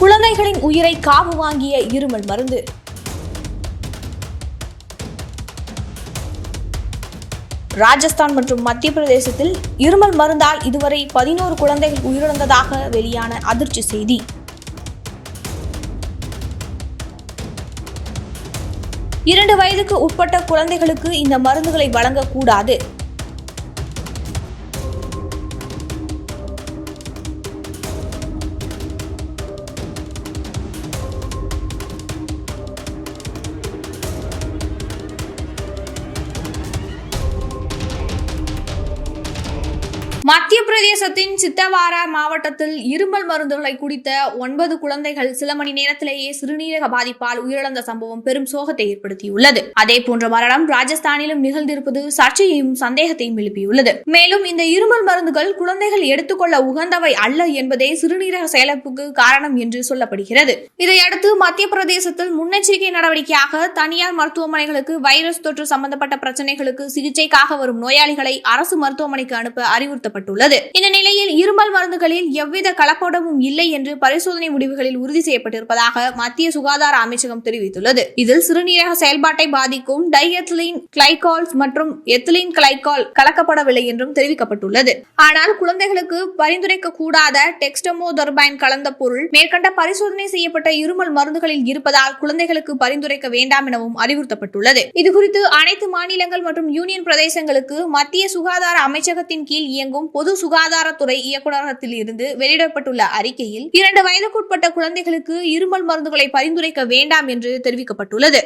குழந்தைகளின் உயிரை காவு வாங்கிய இருமல் மருந்து. ராஜஸ்தான் மற்றும் மத்திய பிரதேசத்தில் இருமல் மருந்தால் இதுவரை பதினோரு குழந்தைகள் உயிரிழந்ததாக வெளியான அதிர்ச்சி செய்தி. இரண்டு வயதுக்கு உட்பட்ட குழந்தைகளுக்கு இந்த மருந்துகளை வழங்கக்கூடாது. மத்திய பிரதேசத்தின் சித்தவாரா மாவட்டத்தில் இருமல் மருந்துகளை குடித்த ஒன்பது குழந்தைகள் சில மணி நேரத்திலேயே சிறுநீரக பாதிப்பால் உயிரிழந்த சம்பவம் பெரும் சோகத்தை ஏற்படுத்தியுள்ளது. அதே போன்ற மரணம் ராஜஸ்தானிலும் நிகழ்ந்திருப்பது சர்ச்சையையும் சந்தேகத்தையும் எழுப்பியுள்ளது. மேலும் இந்த இருமல் மருந்துகள் குழந்தைகள் எடுத்துக்கொள்ள உகந்தவை அல்ல என்பதே சிறுநீரக செயலப்புக்கு காரணம் என்று சொல்லப்படுகிறது. இதையடுத்து மத்திய பிரதேசத்தில் முன்னெச்சரிக்கை நடவடிக்கையாக தனியார் மருத்துவமனைகளுக்கு வைரஸ் தொற்று சம்பந்தப்பட்ட பிரச்சனைகளுக்கு சிகிச்சைக்காக வரும் நோயாளிகளை அரசு மருத்துவமனைக்கு அனுப்ப அறிவுறுத்தப்பட்டுள்ளது இந்த நிலையில் இருமல் மருந்துகளில் எவ்வித கலப்படமும் இல்லை என்று பரிசோதனை முடிவுகளில் உறுதி செய்யப்பட்டிருப்பதாக மத்திய சுகாதார அமைச்சகம் தெரிவித்துள்ளது. இதில் சிறுநீரக செயல்பாட்டை பாதிக்கும் டைஎத்லின் கிளைகால்ஸ் மற்றும் எத்திலின் கிளைகால் கலக்கப்படவில்லை என்றும் தெரிவிக்கப்பட்டுள்ளது. ஆனால் குழந்தைகளுக்கு பரிந்துரைக்க கூடாத டெக்ஸ்டமோதர்பைன் கலந்த பொருள் மேற்கண்ட பரிசோதனை செய்யப்பட்ட இருமல் மருந்துகளில் இருப்பதால் குழந்தைகளுக்கு பரிந்துரைக்க வேண்டாம் எனவும் அறிவுறுத்தப்பட்டுள்ளது. இதுகுறித்து அனைத்து மாநிலங்கள் மற்றும் யூனியன் பிரதேசங்களுக்கு மத்திய சுகாதார அமைச்சகத்தின் கீழ் இயங்கும் பொது சுகாதாரத்துறை இயக்குநரகத்தில் இருந்து வெளியிடப்பட்டுள்ள அறிக்கையில் இரண்டு வயதுக்குட்பட்ட குழந்தைகளுக்கு இருமல் மருந்துகளை பரிந்துரைக்க வேண்டாம் என்று தெரிவிக்கப்பட்டுள்ளது.